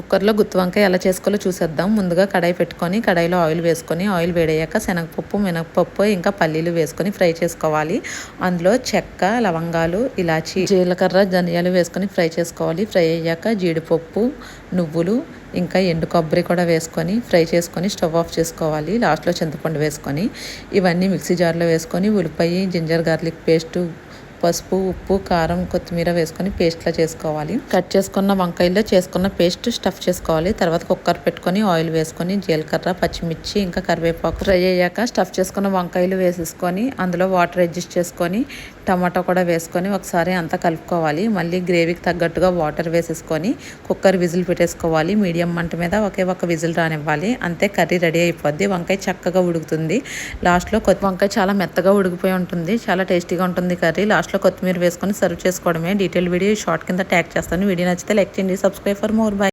కుక్కర్లో గుత్తి వంకాయ ఎలా చేసుకోవాలో చూసేద్దాం. ముందుగా కడాయి పెట్టుకొని కడాయిలో ఆయిల్ వేసుకొని ఆయిల్ వేడయ్యాక శనగపప్పు మినపప్పు ఇంకా పల్లీలు వేసుకొని ఫ్రై చేసుకోవాలి. అందులో చెక్క లవంగాలు ఇలాచి జీలకర్ర ధనియాలు వేసుకొని ఫ్రై చేసుకోవాలి. ఫ్రై అయ్యాక జీడిపప్పు నువ్వులు ఇంకా ఎండు కొబ్బరి కూడా వేసుకొని ఫ్రై చేసుకొని స్టవ్ ఆఫ్ చేసుకోవాలి. లాస్ట్లో చింతపండు వేసుకొని ఇవన్నీ మిక్సీ జార్లో వేసుకొని ఉల్లిపాయ జింజర్ గార్లిక్ పేస్టు పసుపు ఉప్పు కారం కొత్తిమీర వేసుకొని పేస్ట్లా చేసుకోవాలి. కట్ చేసుకున్న వంకాయల్లో చేసుకున్న పేస్ట్ స్టఫ్ చేసుకోవాలి. తర్వాత కుక్కర్ పెట్టుకొని ఆయిల్ వేసుకొని జీలకర్ర పచ్చిమిర్చి ఇంకా కరివేపాకు ఫ్రై అయ్యాక స్టఫ్ చేసుకున్న వంకాయలు వేసేసుకొని అందులో వాటర్ అడ్జస్ట్ చేసుకొని టమాటా కూడా వేసుకొని ఒకసారి అంతా కలుపుకోవాలి. మళ్ళీ గ్రేవీకి తగ్గట్టుగా వాటర్ వేసేసుకొని కుక్కర్ విజిల్ పెట్టేసుకోవాలి. మీడియం మంట మీద ఒకే ఒక విజిల్ రానివ్వాలి. అంతే కర్రీ రెడీ అయిపోద్ది. వంకాయ చక్కగా ఉడుకుతుంది. లాస్ట్లో కొత్త వంకాయ చాలా మెత్తగా ఉడికిపోయి ఉంటుంది. చాలా టేస్టీగా ఉంటుంది కర్రీ. లాస్ట్ లాస్ట్లో కొత్తిమీర వేసుకొని సర్వ్ చేసుకోవడమే. డీటెయిల్ వీడియో షార్ట్ కింద ట్యాగ్ చేస్తాను. వీడియో నచ్చితే లైక్ చేయండి. Subscribe for more. బాయ్